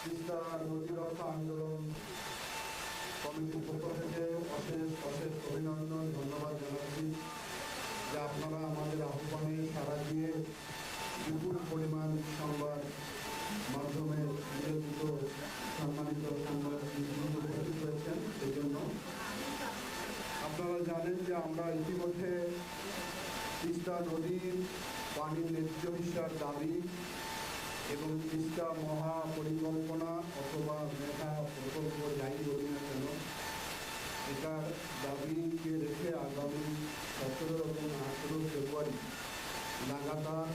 তিস্তা নদী রক্ষা আন্দোলন কমিটির পক্ষ থেকে অশেষ অশেষ অভিনন্দন ধন্যবাদ জানাচ্ছি যে আপনারা আমাদের আহ্বানে সাড়া দিয়ে বিপুল পরিমাণ সংবাদ মাধ্যমে নিয়োজিত সম্মানিত সংবাদ উপস্থিত হয়েছেন সেই জন্য আপনারা জানেন যে আমরা ইতিমধ্যে তিস্তা নদীর পানির ন্যায্য হিসার দাবি এবং তিস্তা মহা পরিকল্পনা অথবা মেধা প্রকল্প যাই বলি না কেন? এটার দাবিকে রেখে আগামী সতেরো এবং আঠেরো ফেব্রুয়ারি লাগাতার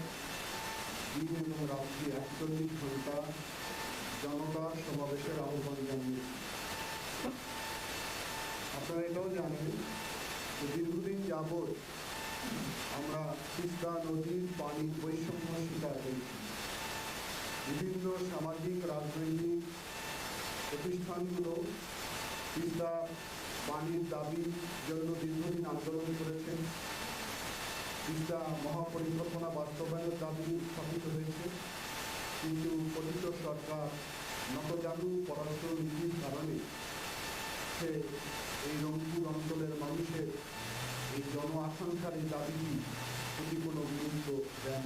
দিন এবং রাত্রি একচল্লিশ ঘণ্টা জনতা সমাবেশের আহ্বান জানিয়েছে। আপনারা এটাও জানেন যে দীর্ঘদিন যাবৎ আমরা তিস্তা নদীর পানির বৈষম্য স্বীকার করেছি। বিভিন্ন সামাজিক, রাজনৈতিক প্রতিষ্ঠানগুলো তিস্তা পানির দাবির জন্য দীর্ঘদিন আন্দোলন করেছেন। তিস্তা মহাপরিকল্পনা বাস্তবায়নের দাবি স্থাপিত হয়েছে। কিন্তু কথিত সরকার নতজানু পররাষ্ট্র নীতির কারণে সে এই রংপুর অঞ্চলের মানুষের এই জন আকাঙ্ক্ষার এই দাবিটি প্রতি গুরুত্ব দেন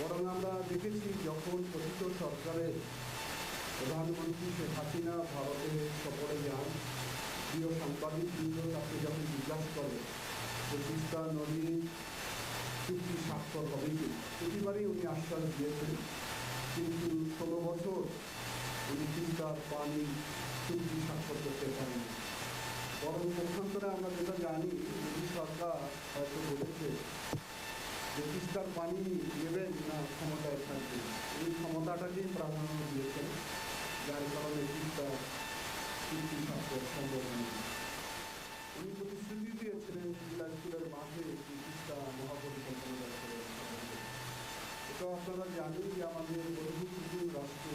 বরং আমরা দেখেছি যখন কথিত সরকারের প্রধানমন্ত্রী শেখ হাসিনা ভারতে সফরে যান, প্রিয় সাংবাদিক বৃন্দ তাকে যখন জিজ্ঞাসা করে যে তিস্তা নদী চুক্তি স্বাক্ষর হবে কি? প্রতিবারই উনি আশ্বাস দিয়েছেন, কিন্তু ষোলো বছর উনি তিস্তার পানি চুক্তি স্বাক্ষর করতে পারেন বরং পক্ষান্তরে আমরা যেটা জানি সরকার হয়তো বলেছে যে তিস্তার পানি নেবেন না ক্ষমতায় থাকবে এই প্রাধান্য দিয়েছেন, যার কারণে চুক্তি স্বাক্ষর সম্ভব হয়নি। উনি প্রতিশ্রুতি দিয়েছিলেন স্কুলের মাঠে মহাপরিকল্পনা এটা আপনারা জানেন যে আমাদের বন্ধু রাষ্ট্র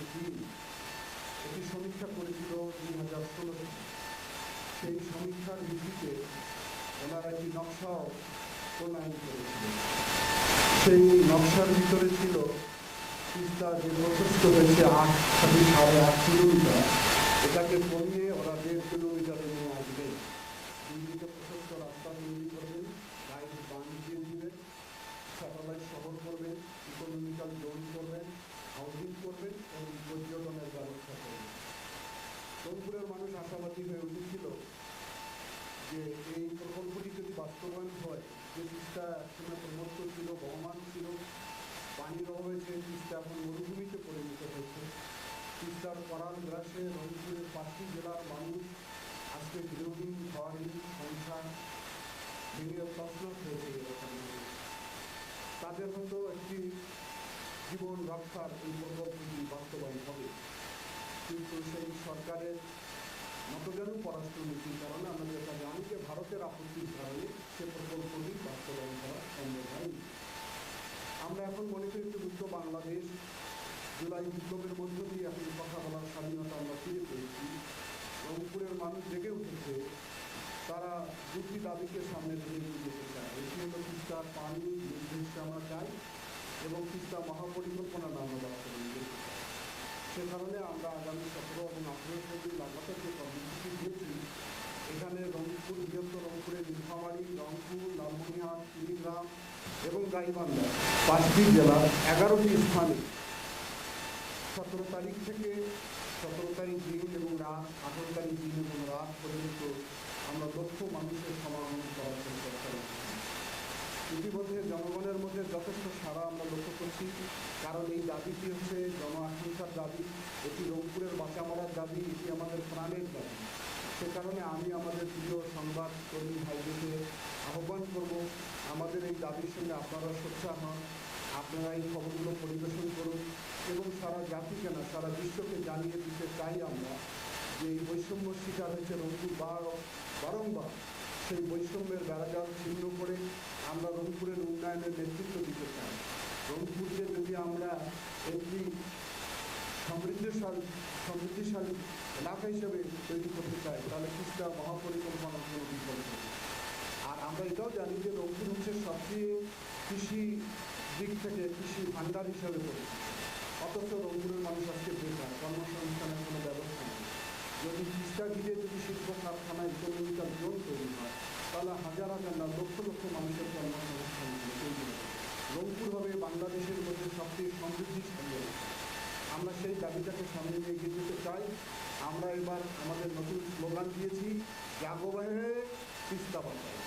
একটি সমীক্ষা করেছিল দুই হাজার ষোলো সেই সমীক্ষার ভিত্তিতে ওনারা একটি নকশাও প্রণয়ন করেছিল সেই নকশার ভিতরে ছিল তিস্তা যে প্রশস্ত হয়েছে আট সাড়ে আট কিলোমিটার এটাকে কমিয়ে ওরা দেড় কিলোমিটারে নিয়ে আসবে দুই দিকে প্রশস্ত রাস্তা তৈরি করবেন লাইট বান দিয়ে দিবেন স্যাটেলাইট শহর করবেন ইকোনমিক্যাল জোন করবেন হাউজিং করবেন এবং পর্যটনের ব্যবস্থা করবেন রংপুরের মানুষ আশাবাদী হয়ে উঠেছিল যে এই প্রকল্পটি যদি বাস্তবায়ন হয় যে তিস্তা একসময় প্রমত্ত ছিল বহমান ছিল পানির অভাবে সেই তিস্তা এখন মরুভূমিতে পরিণত হয়েছে তিস্তার করাল রংপুরের পাঁচটি জেলার মানুষ আজকে গৃহহীন ঘরহীন সংসার ভেঙে প্রশ্ন হয়েছে তাদের মতো একটি জীবন রক্ষার এই প্রকল্পটি বাস্তবায়ন হবে। কিন্তু সেই সরকারের নতজানু পররাষ্ট্র নীতির কারণে আমরা যেটা জানি যে ভারতের আপত্তির কারণে সে প্রকল্পটি বাস্তবায়ন করা সম্ভব হয়নি। আমরা এখন মনে করি যে বাংলাদেশ জুলাই বিপ্লবের মধ্য দিয়ে দুটি দাবিকে সামনে ধরে নিয়ে যেতে চায় এটি হলো তিস্তার পানি নির্দিষ্ট আমরা চাই এবং তিস্তা মহাপরিকল্পনা নাম বাস্তবায়ন করতে সে কারণে আমরা আগামী সতেরো এবং আঠেরো ফেব্রুয়ারি লাগাতার যে কর্মসূচি দিয়েছি, এখানে রংপুর, বৃহত্তর রংপুরের নীলফামারী, রংপুর লালমনিহাট কুড়িগ্রাম এবং গাইবান্ধা পাঁচটি জেলার এগারোটি স্থানে। সতেরো তারিখ থেকে সতেরো তারিখ দিন এবং রাত আঠেরো তারিখ দিন এবং রাত পর্যন্ত আমরা লক্ষ মানুষের সমাগম করার চেষ্টা করেছি ইতিমধ্যে জনগণের মধ্যে যথেষ্ট সাড়া আমরা লক্ষ্য করছি। কারণ এই দাবিটি হচ্ছে? জন আকাঙ্ক্ষার দাবি, এটি রংপুরের বাঁচা মারার দাবি, এটি আমাদের প্রাণের দাবি। সে কারণে আমি আমাদের প্রিয় সংবাদ কর্মী ভাইদেরকে আহ্বান করব, আমাদের এই দাবির সঙ্গে আপনারা সোচ্চার হন, আপনারা এই খবরগুলো পরিবেশন করুন এবং সারা জাতিকে না, সারা বিশ্বকে জানিয়ে দিতে চাই আমরা যে এই বৈষম্য শিকার হয়েছে রংপুর বার বারংবার। সেই বৈষম্যের বেড়াজাল ছিন্ন করে আমরা রংপুরের উন্নয়নের নেতৃত্ব দিতে চাই। রংপুরকে যদি আমরা একটি সমৃদ্ধশালী, সমৃদ্ধিশালী এলাকা হিসেবে তৈরি করতে চাই, তাহলে কিছুটা মহাপরিকল্পনা কোনো বিকল্প আর আমরা এটাও জানি যে রংপুর হচ্ছে সবচেয়ে কৃষি দিক থেকে কৃষি ভাণ্ডার হিসাবে করে অথচ রংপুরের মানুষ আজকে বেকার, কর্মসংস্থানের কোনো ব্যবস্থা নেই। যদি কৃষিটা ঘিরে লক্ষ মানুষের কর্মসংস্থান হবে বাংলাদেশের মধ্যে সবচেয়ে সমৃদ্ধিশালী আমরা সেই দাবিটাকে সামনে নিয়ে এগিয়ে যেতে চাই। আমরা এবার আমাদের নতুন স্লোগান দিয়েছি জাগবাহে তিস্তা বাংলায়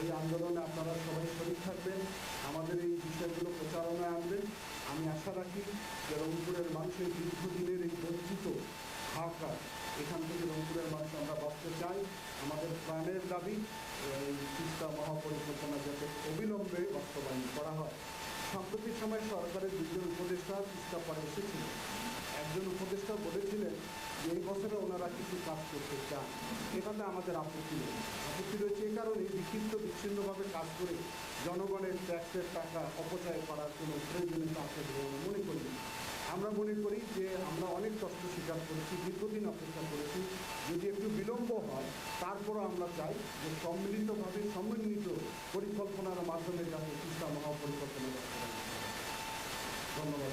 এই আন্দোলনে আপনারা সবাই শরীর থাকবেন, আমাদের এই বিষয়গুলো প্রচারণায় আনবেন। আমি আশা রাখি যে রংপুরের মানুষের দীর্ঘদিনের এই বঞ্চিত হাহাকার এখান থেকে রংপুরের মানুষ আমরা বাঁচতে চাই। আমাদের প্রাণের দাবি, এই তিস্তা মহাপরিকল্পনা যাতে অবিলম্বে বাস্তবায়ন করা হয়। সাম্প্রতিক সময় সরকারের দুজন উপদেষ্টা তিস্তা পারে এসেছিল। একজন উপদেষ্টা বলেছিলেন যে, এই বছরে ওনারা কিছু কাজ করতে চান। এখানে আমাদের আপত্তি নেই। আপত্তি রয়েছে এই কারণে বিক্ষিপ্ত বিচ্ছিন্নভাবে কাজ করে জনগণের ট্যাক্সের টাকা অপচয় করার কোনো প্রয়োজনীয়তা আছে বলে মনে করি। আমরা মনে করি যে আমরা অনেক কষ্ট স্বীকার করেছি, দীর্ঘদিন অপেক্ষা করেছি। যদি একটু বিলম্ব হয়, তারপরও আমরা চাই যে সম্মিলিতভাবে সমন্বিত পরিকল্পনার মাধ্যমে যাতে তিস্তা মহাপরিকল্পনা ধন্যবাদ